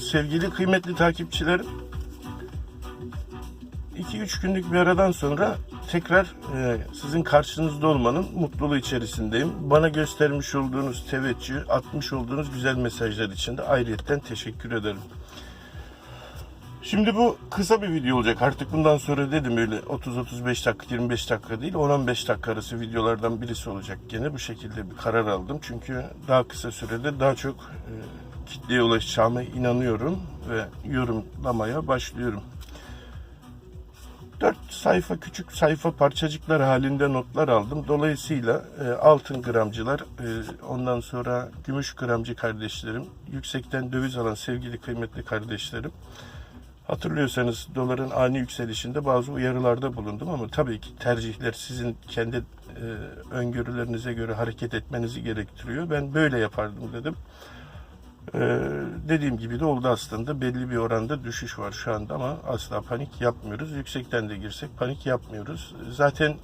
Sevgili kıymetli takipçilerim, 2-3 günlük bir aradan sonra tekrar e, sizin karşınızda olmanın mutluluğu içerisindeyim. Bana göstermiş olduğunuz teveccüh, atmış olduğunuz güzel mesajlar için de ayrıyetten teşekkür ederim. Şimdi bu kısa bir video olacak. Artık bundan sonra dedim öyle 30-35 dakika, 25 dakika değil 10-15 dakika arası videolardan birisi olacak. Gene bu şekilde bir karar aldım. Çünkü daha kısa sürede daha çok e, kitleye ulaşacağıma inanıyorum ve yorumlamaya başlıyorum. 4 sayfa küçük sayfa parçacıklar halinde notlar aldım. Dolayısıyla e, altın gramcılar, e, ondan sonra gümüş gramcı kardeşlerim, yüksekten döviz alan sevgili kıymetli kardeşlerim. Hatırlıyorsanız doların ani yükselişinde bazı uyarılarda bulundum ama tabii ki tercihler sizin kendi e, öngörülerinize göre hareket etmenizi gerektiriyor. Ben böyle yapardım dedim. Ee, dediğim gibi de oldu aslında. Belli bir oranda düşüş var şu anda ama asla panik yapmıyoruz. Yüksekten de girsek panik yapmıyoruz. Zaten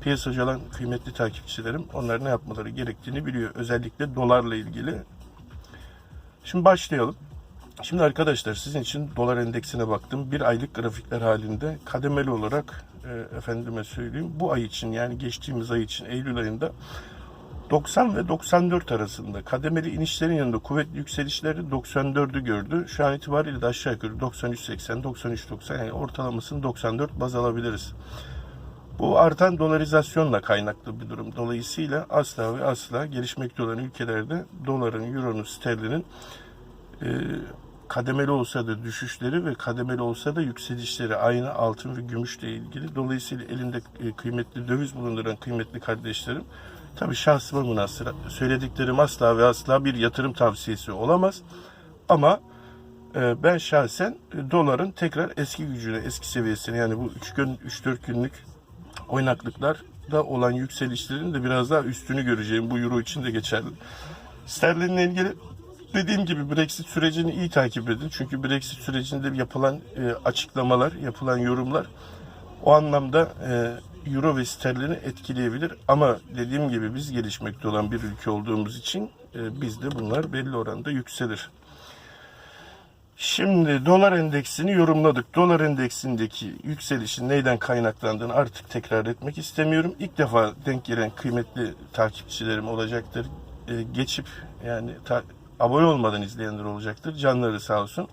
piyasacı olan kıymetli takipçilerim onlar ne yapmaları gerektiğini biliyor. Özellikle dolarla ilgili. Şimdi başlayalım. Şimdi arkadaşlar sizin için dolar endeksine baktım. Bir aylık grafikler halinde kademeli olarak e, efendime söyleyeyim bu ay için yani geçtiğimiz ay için Eylül ayında 90 ve 94 arasında kademeli inişlerin yanında kuvvetli yükselişleri 94'ü gördü. Şu an itibariyle de aşağı yukarı 93.80, 93.90 yani ortalamasını 94 baz alabiliriz. Bu artan dolarizasyonla kaynaklı bir durum. Dolayısıyla asla ve asla gelişmekte olan ülkelerde doların, euronun, sterlinin e, kademeli olsa da düşüşleri ve kademeli olsa da yükselişleri aynı altın ve gümüşle ilgili. Dolayısıyla elinde e, kıymetli döviz bulunduran kıymetli kardeşlerim tabi şahsıma münasır söylediklerim asla ve asla bir yatırım tavsiyesi olamaz. Ama e, ben şahsen doların tekrar eski gücüne, eski seviyesine yani bu 3 gün 3-4 günlük oynaklıklarda olan yükselişlerin de biraz daha üstünü göreceğim. Bu euro için de geçerli. Sterlinle ilgili dediğim gibi Brexit sürecini iyi takip edin. Çünkü Brexit sürecinde yapılan e, açıklamalar, yapılan yorumlar o anlamda e, Euro ve sterlini etkileyebilir. Ama dediğim gibi biz gelişmekte olan bir ülke olduğumuz için e, bizde bunlar belli oranda yükselir. Şimdi dolar endeksini yorumladık. Dolar endeksindeki yükselişin neyden kaynaklandığını artık tekrar etmek istemiyorum. İlk defa denk gelen kıymetli takipçilerim olacaktır. E, geçip yani ta- abone olmadan izleyenler olacaktır. Canları sağ olsun.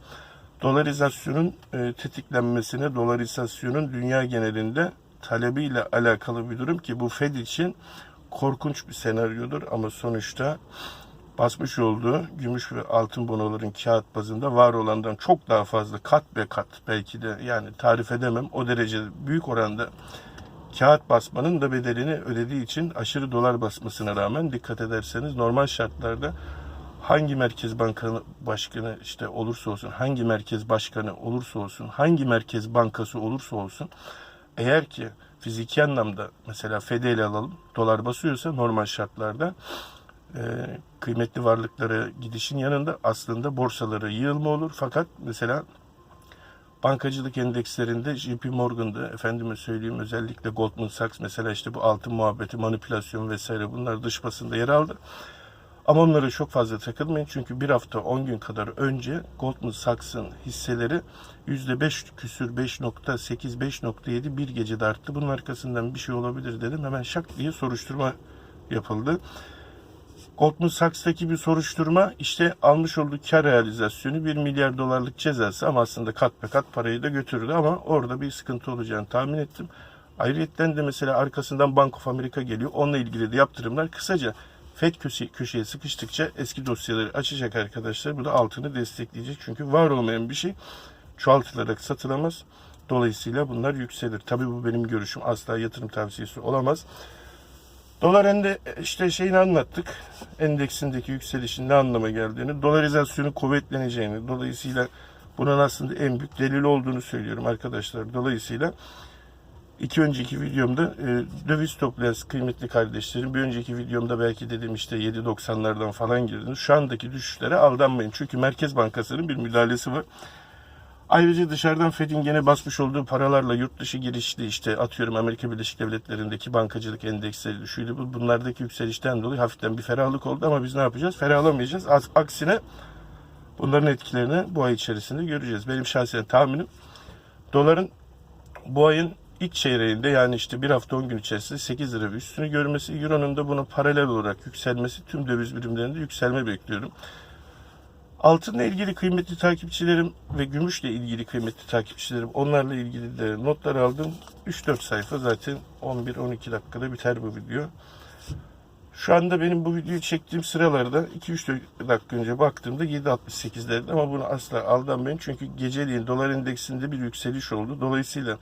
Dolarizasyonun e, tetiklenmesine, dolarizasyonun dünya genelinde talebiyle alakalı bir durum ki bu Fed için korkunç bir senaryodur. Ama sonuçta basmış olduğu gümüş ve altın bonoların kağıt bazında var olandan çok daha fazla kat be kat belki de yani tarif edemem o derece büyük oranda kağıt basmanın da bedelini ödediği için aşırı dolar basmasına rağmen dikkat ederseniz normal şartlarda hangi merkez bankanı başkanı işte olursa olsun, hangi merkez başkanı olursa olsun, hangi merkez bankası olursa olsun eğer ki fiziki anlamda mesela FED ele alalım dolar basıyorsa normal şartlarda e, kıymetli varlıklara gidişin yanında aslında borsalara yığılma olur. Fakat mesela bankacılık endekslerinde JP Morgan'da efendime söyleyeyim özellikle Goldman Sachs mesela işte bu altın muhabbeti manipülasyon vesaire bunlar dış basında yer aldı. Ama onlara çok fazla takılmayın çünkü bir hafta 10 gün kadar önce Goldman Sachs'ın hisseleri %5 küsür 5.8 5.7 bir gecede arttı. Bunun arkasından bir şey olabilir dedim. Hemen şak diye soruşturma yapıldı. Goldman Sachs'taki bir soruşturma işte almış olduğu kar realizasyonu 1 milyar dolarlık cezası ama aslında kat be kat parayı da götürdü ama orada bir sıkıntı olacağını tahmin ettim. Ayrıca de mesela arkasından Bank of America geliyor. Onunla ilgili de yaptırımlar kısaca FED köşe, köşeye sıkıştıkça eski dosyaları açacak arkadaşlar. Bu da altını destekleyecek. Çünkü var olmayan bir şey çoğaltılarak satılamaz. Dolayısıyla bunlar yükselir. Tabii bu benim görüşüm. Asla yatırım tavsiyesi olamaz. Dolar ende işte şeyini anlattık. Endeksindeki yükselişin ne anlama geldiğini, dolarizasyonun kuvvetleneceğini, dolayısıyla bunun aslında en büyük delil olduğunu söylüyorum arkadaşlar. Dolayısıyla iki önceki videomda e, döviz toplayan kıymetli kardeşlerim bir önceki videomda belki dedim işte 7.90'lardan falan girdiniz. Şu andaki düşüşlere aldanmayın. Çünkü Merkez Bankası'nın bir müdahalesi var. Ayrıca dışarıdan Fed'in gene basmış olduğu paralarla yurt dışı girişli işte atıyorum Amerika Birleşik Devletleri'ndeki bankacılık endeksleri düşüydü. Bu bunlardaki yükselişten dolayı hafiften bir ferahlık oldu ama biz ne yapacağız? Ferahlamayacağız. Aksine Bunların etkilerini bu ay içerisinde göreceğiz. Benim şahsen tahminim doların bu ayın ilk çeyreğinde yani işte bir hafta 10 gün içerisinde 8 lira ve üstünü görmesi, Euro'nun da buna paralel olarak yükselmesi, tüm döviz birimlerinde yükselme bekliyorum. Altınla ilgili kıymetli takipçilerim ve gümüşle ilgili kıymetli takipçilerim onlarla ilgili de notlar aldım. 3-4 sayfa zaten 11-12 dakikada biter bu video. Şu anda benim bu videoyu çektiğim sıralarda 2-3 dakika önce baktığımda 7.68'lerdi ama bunu asla aldanmayın. Çünkü geceliğin dolar endeksinde bir yükseliş oldu. Dolayısıyla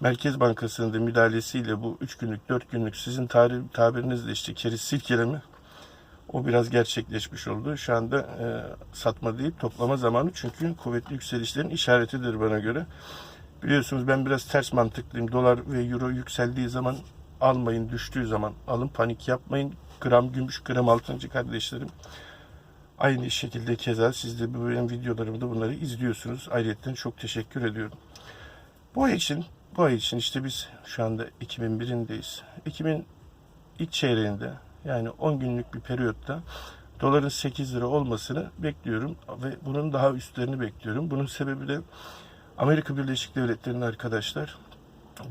Merkez Bankası'nın da müdahalesiyle bu 3 günlük 4 günlük sizin tarih, tabirinizle işte keriz silkeleme o biraz gerçekleşmiş oldu. Şu anda e, satma değil toplama zamanı çünkü kuvvetli yükselişlerin işaretidir bana göre. Biliyorsunuz ben biraz ters mantıklıyım. Dolar ve euro yükseldiği zaman almayın, düştüğü zaman alın, panik yapmayın. Gram gümüş, gram altıncı kardeşlerim. Aynı şekilde keza siz de bu benim videolarımda bunları izliyorsunuz. Ayrıca çok teşekkür ediyorum. Bu için, bu ay için işte biz şu anda 2001'indeyiz. 2000 ilk çeyreğinde yani 10 günlük bir periyotta doların 8 lira olmasını bekliyorum ve bunun daha üstlerini bekliyorum. Bunun sebebi de Amerika Birleşik Devletleri'nin arkadaşlar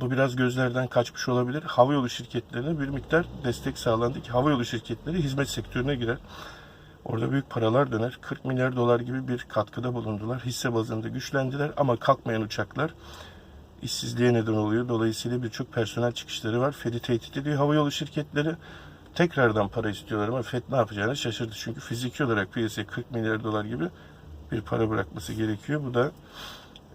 bu biraz gözlerden kaçmış olabilir. Havayolu şirketlerine bir miktar destek sağlandı ki havayolu şirketleri hizmet sektörüne girer. Orada büyük paralar döner. 40 milyar dolar gibi bir katkıda bulundular. Hisse bazında güçlendiler ama kalkmayan uçaklar işsizliğe neden oluyor. Dolayısıyla birçok personel çıkışları var. Fed'i tehdit ediyor havayolu şirketleri. Tekrardan para istiyorlar ama Fed ne yapacağını şaşırdı. Çünkü fiziki olarak piyasaya 40 milyar dolar gibi bir para bırakması gerekiyor. Bu da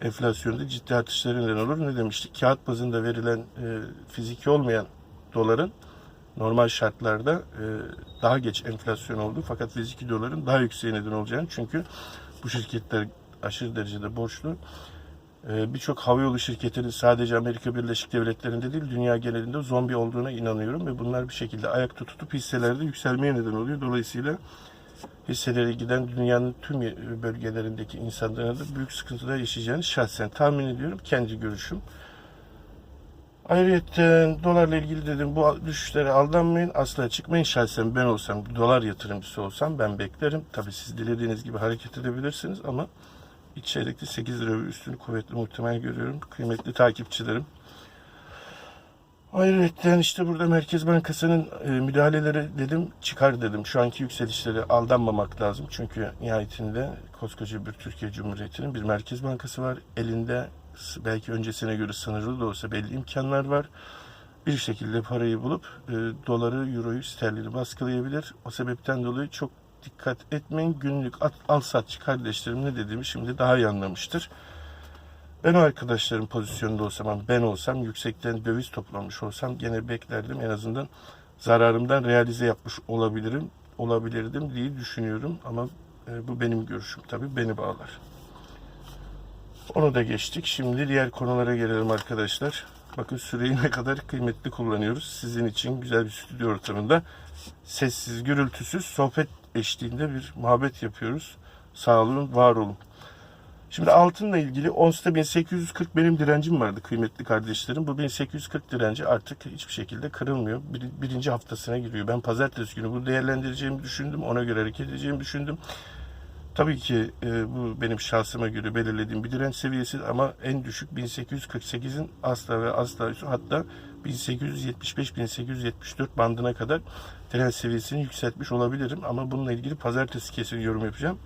enflasyonda ciddi artışlara neden olur. Ne demiştik? Kağıt bazında verilen e, fiziki olmayan doların normal şartlarda e, daha geç enflasyon oldu. Fakat fiziki doların daha yükseğe neden olacağını çünkü bu şirketler aşırı derecede borçlu. E, Birçok havayolu şirketinin sadece Amerika Birleşik Devletleri'nde değil dünya genelinde zombi olduğuna inanıyorum ve bunlar bir şekilde ayakta tutup hisselerde yükselmeye neden oluyor. Dolayısıyla hisseleri giden dünyanın tüm bölgelerindeki insanların da büyük sıkıntılar yaşayacağını şahsen tahmin ediyorum. Kendi görüşüm. Ayrıca dolarla ilgili dedim bu düşüşlere aldanmayın. Asla çıkmayın. Şahsen ben olsam dolar yatırımcısı olsam ben beklerim. Tabii siz dilediğiniz gibi hareket edebilirsiniz ama iç çeyrekte 8 lira ve üstünü kuvvetli muhtemel görüyorum. Kıymetli takipçilerim. Ayrıca işte burada Merkez Bankası'nın e, müdahaleleri dedim çıkar dedim. Şu anki yükselişlere aldanmamak lazım. Çünkü nihayetinde koskoca bir Türkiye Cumhuriyeti'nin bir Merkez Bankası var. Elinde belki öncesine göre sınırlı da olsa belli imkanlar var. Bir şekilde parayı bulup e, doları, euroyu, sterlini baskılayabilir. O sebepten dolayı çok dikkat etmeyin. Günlük al satçı kardeşlerim ne dediğimi şimdi daha iyi anlamıştır. Ben o arkadaşların pozisyonunda olsam, ben olsam, yüksekten döviz toplamış olsam gene beklerdim. En azından zararımdan realize yapmış olabilirim, olabilirdim diye düşünüyorum. Ama e, bu benim görüşüm tabii, beni bağlar. Onu da geçtik. Şimdi diğer konulara gelelim arkadaşlar. Bakın süreyi ne kadar kıymetli kullanıyoruz. Sizin için güzel bir stüdyo ortamında sessiz, gürültüsüz sohbet eşliğinde bir muhabbet yapıyoruz. Sağ olun, var olun. Şimdi altınla ilgili onsta 1840 benim direncim vardı kıymetli kardeşlerim. Bu 1840 direnci artık hiçbir şekilde kırılmıyor. Bir, birinci haftasına giriyor. Ben pazartesi günü bunu değerlendireceğimi düşündüm. Ona göre hareket edeceğimi düşündüm. Tabii ki e, bu benim şahsıma göre belirlediğim bir direnç seviyesi ama en düşük 1848'in asla ve asla hatta 1875-1874 bandına kadar direnç seviyesini yükseltmiş olabilirim ama bununla ilgili pazartesi kesin yorum yapacağım.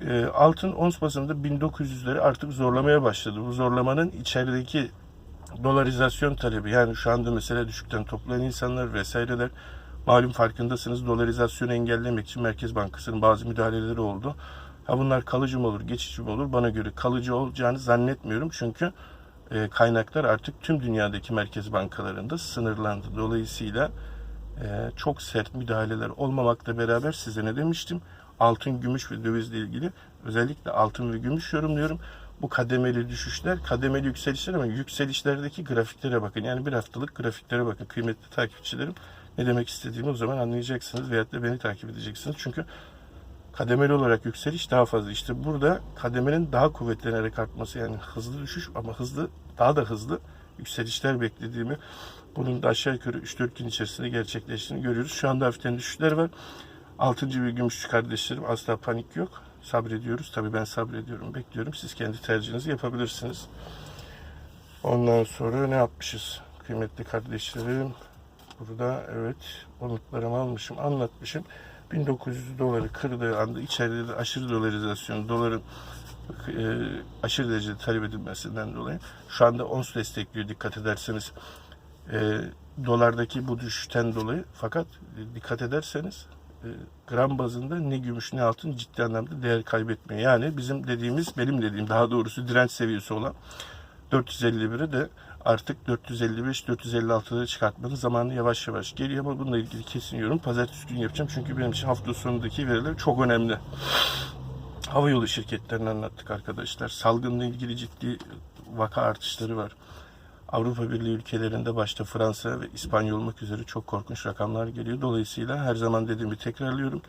E, altın ons bazında 1900'leri artık zorlamaya başladı. Bu zorlamanın içerideki dolarizasyon talebi yani şu anda mesela düşükten toplayan insanlar vesaireler malum farkındasınız dolarizasyonu engellemek için Merkez Bankası'nın bazı müdahaleleri oldu. Ha bunlar kalıcı mı olur, geçici mi olur? Bana göre kalıcı olacağını zannetmiyorum. Çünkü e, kaynaklar artık tüm dünyadaki merkez bankalarında sınırlandı. Dolayısıyla e, çok sert müdahaleler olmamakla beraber size ne demiştim? Altın, gümüş ve dövizle ilgili özellikle altın ve gümüş yorumluyorum. Bu kademeli düşüşler, kademeli yükselişler ama yükselişlerdeki grafiklere bakın. Yani bir haftalık grafiklere bakın kıymetli takipçilerim. Ne demek istediğimi o zaman anlayacaksınız veyahut da beni takip edeceksiniz. Çünkü kademeli olarak yükseliş daha fazla. İşte burada kademenin daha kuvvetlenerek artması yani hızlı düşüş ama hızlı daha da hızlı yükselişler beklediğimi bunun da aşağı yukarı 3-4 gün içerisinde gerçekleştiğini görüyoruz. Şu anda hafiften düşüşler var. Altıncı bir gümüşçü kardeşlerim asla panik yok. Sabrediyoruz. Tabii ben sabrediyorum, bekliyorum. Siz kendi tercihinizi yapabilirsiniz. Ondan sonra ne yapmışız? Kıymetli kardeşlerim. Burada evet unutlarımı almışım, anlatmışım. 1900 doları kırdığı anda içeride de aşırı dolarizasyon, doların e, aşırı derecede talep edilmesinden dolayı şu anda ons destekliyor dikkat ederseniz. E, dolardaki bu düşüşten dolayı fakat e, dikkat ederseniz e, gram bazında ne gümüş ne altın ciddi anlamda değer kaybetmiyor. Yani bizim dediğimiz, benim dediğim daha doğrusu direnç seviyesi olan 451'i de artık 455-456'ları çıkartmanın zamanı yavaş yavaş geliyor ama bununla ilgili kesin yorum pazartesi günü yapacağım. Çünkü benim için hafta sonundaki veriler çok önemli. Havayolu şirketlerini anlattık arkadaşlar. Salgınla ilgili ciddi vaka artışları var. Avrupa Birliği ülkelerinde başta Fransa ve İspanya olmak üzere çok korkunç rakamlar geliyor. Dolayısıyla her zaman dediğimi tekrarlıyorum.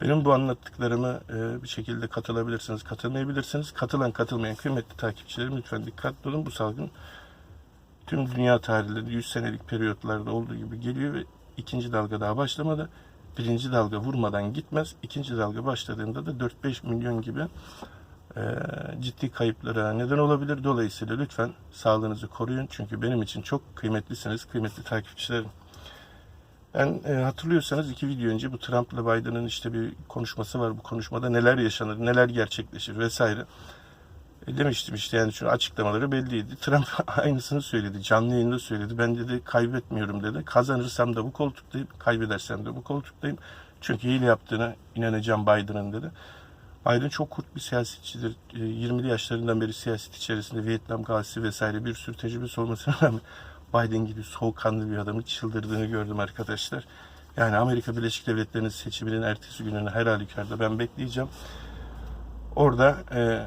Benim bu anlattıklarımı e, bir şekilde katılabilirsiniz, katılmayabilirsiniz. Katılan katılmayan kıymetli takipçilerim lütfen dikkatli olun. Bu salgın tüm dünya tarihlerinde 100 senelik periyotlarda olduğu gibi geliyor ve ikinci dalga daha başlamadı. Birinci dalga vurmadan gitmez. İkinci dalga başladığında da 4-5 milyon gibi e, ciddi kayıplara neden olabilir. Dolayısıyla lütfen sağlığınızı koruyun. Çünkü benim için çok kıymetlisiniz, kıymetli takipçilerim. Ben e, hatırlıyorsanız iki video önce bu Trump'la Biden'ın işte bir konuşması var. Bu konuşmada neler yaşanır, neler gerçekleşir vesaire. E, demiştim işte yani şu açıklamaları belliydi. Trump aynısını söyledi. Canlı yayında söyledi. Ben dedi kaybetmiyorum dedi. Kazanırsam da bu koltuktayım, kaybedersem de bu koltuktayım. Çünkü hile yaptığına inanacağım Biden'ın dedi. Biden çok kurt bir siyasetçidir. E, 20'li yaşlarından beri siyaset içerisinde Vietnam gazisi vesaire bir sürü tecrübesi olmasına rağmen Biden gibi soğukkanlı bir adamın çıldırdığını gördüm arkadaşlar. Yani Amerika Birleşik Devletleri'nin seçiminin ertesi gününü her halükarda ben bekleyeceğim. Orada e,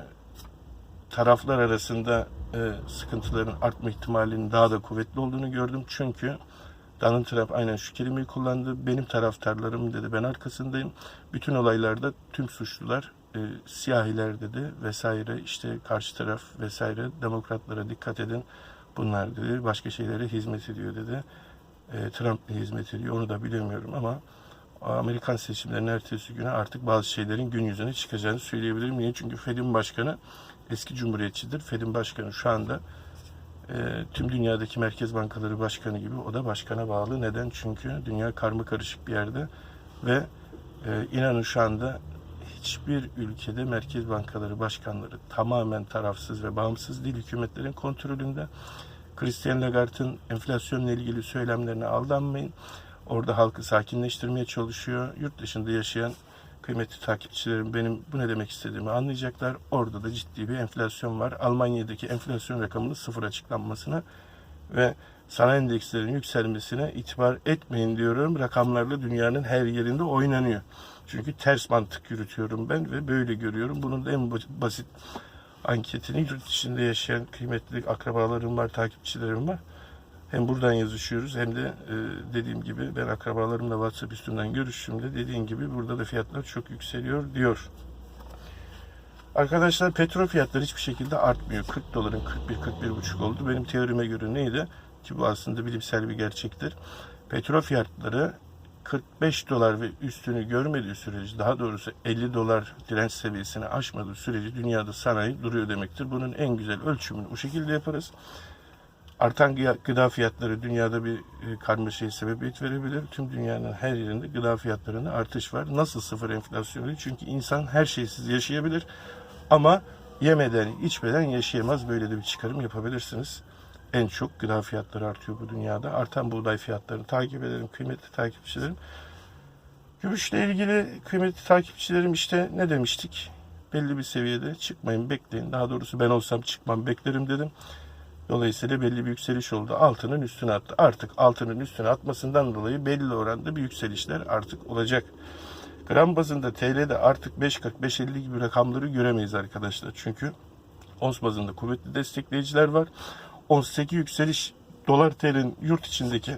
taraflar arasında e, sıkıntıların artma ihtimalinin daha da kuvvetli olduğunu gördüm. Çünkü Donald Trump aynen şu kelimeyi kullandı. Benim taraftarlarım dedi. Ben arkasındayım. Bütün olaylarda tüm suçlular e, siyahiler dedi vesaire işte karşı taraf vesaire demokratlara dikkat edin. Bunlar dedi başka şeylere hizmet ediyor dedi. E, Trump hizmet ediyor onu da bilemiyorum ama Amerikan seçimlerinin ertesi günü artık bazı şeylerin gün yüzüne çıkacağını söyleyebilirim. Niye? Çünkü Fed'in başkanı eski cumhuriyetçidir. Fed'in başkanı şu anda e, tüm dünyadaki merkez bankaları başkanı gibi o da başkana bağlı. Neden? Çünkü dünya karma karışık bir yerde ve e, inanın şu anda hiçbir ülkede merkez bankaları başkanları tamamen tarafsız ve bağımsız değil hükümetlerin kontrolünde. Christian Lagarde'ın enflasyonla ilgili söylemlerine aldanmayın. Orada halkı sakinleştirmeye çalışıyor. Yurt dışında yaşayan kıymetli takipçilerim benim bu ne demek istediğimi anlayacaklar. Orada da ciddi bir enflasyon var. Almanya'daki enflasyon rakamının sıfır açıklanmasına ve sanayi endekslerin yükselmesine itibar etmeyin diyorum. Rakamlarla dünyanın her yerinde oynanıyor. Çünkü ters mantık yürütüyorum ben ve böyle görüyorum. Bunun da en basit anketini yurt dışında yaşayan kıymetli akrabalarım var, takipçilerim var. Hem buradan yazışıyoruz hem de e, dediğim gibi ben akrabalarımla WhatsApp üstünden görüştüğümde dediğim gibi burada da fiyatlar çok yükseliyor diyor. Arkadaşlar petrol fiyatları hiçbir şekilde artmıyor. 40 doların 41-41,5 oldu. Benim teorime göre neydi? Ki bu aslında bilimsel bir gerçektir. Petrol fiyatları 45 dolar ve üstünü görmediği sürece daha doğrusu 50 dolar direnç seviyesini aşmadığı sürece dünyada sanayi duruyor demektir. Bunun en güzel ölçümünü o şekilde yaparız. Artan gıda fiyatları dünyada bir e, karmaşaya sebebiyet verebilir. Tüm dünyanın her yerinde gıda fiyatlarında artış var. Nasıl sıfır enflasyon değil? Çünkü insan her şeysiz yaşayabilir ama yemeden, içmeden yaşayamaz. Böyle de bir çıkarım yapabilirsiniz. En çok gıda fiyatları artıyor bu dünyada. Artan buğday fiyatlarını takip edelim kıymetli takipçilerim. Gümüşle ilgili kıymetli takipçilerim işte ne demiştik? Belli bir seviyede çıkmayın bekleyin. Daha doğrusu ben olsam çıkmam beklerim dedim. Dolayısıyla belli bir yükseliş oldu. Altının üstüne attı. Artık altının üstüne atmasından dolayı belli oranda bir yükselişler artık olacak. Gram bazında TL'de artık 5.40-5.50 gibi rakamları göremeyiz arkadaşlar. Çünkü ons bazında kuvvetli destekleyiciler var. Onstaki yükseliş dolar TL'nin yurt içindeki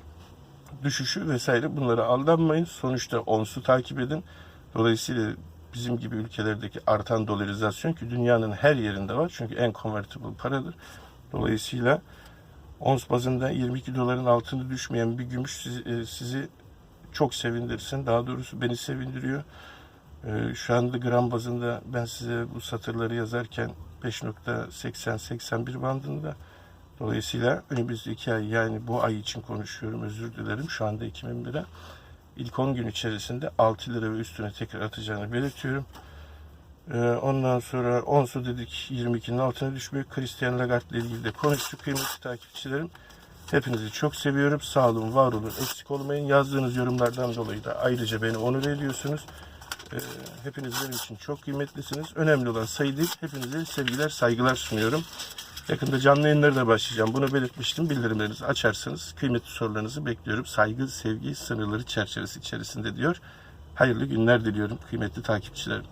düşüşü vesaire bunlara aldanmayın. Sonuçta onsu takip edin. Dolayısıyla bizim gibi ülkelerdeki artan dolarizasyon ki dünyanın her yerinde var. Çünkü en convertible paradır. Dolayısıyla ons bazında 22 doların altında düşmeyen bir gümüş sizi, e, sizi çok sevindirsin. Daha doğrusu beni sevindiriyor. Ee, şu anda gram bazında ben size bu satırları yazarken 5.80-81 bandında. Dolayısıyla önümüzdeki ay yani bu ay için konuşuyorum özür dilerim. Şu anda Ekim'in biri. İlk 10 gün içerisinde 6 lira ve üstüne tekrar atacağını belirtiyorum. Ee, ondan sonra onsu dedik 22'nin altına düşmüyor. Christian Lagarde ile ilgili de konuştuk kıymetli takipçilerim. Hepinizi çok seviyorum. Sağ olun, var olun, eksik olmayın. Yazdığınız yorumlardan dolayı da ayrıca beni onur ediyorsunuz. Ee, hepiniz benim için çok kıymetlisiniz. Önemli olan sayı değil. Hepinize sevgiler, saygılar sunuyorum. Yakında canlı yayınlara da başlayacağım. Bunu belirtmiştim. Bildirimlerinizi açarsınız. Kıymetli sorularınızı bekliyorum. Saygı, sevgi sınırları çerçevesi içerisinde diyor. Hayırlı günler diliyorum kıymetli takipçilerim.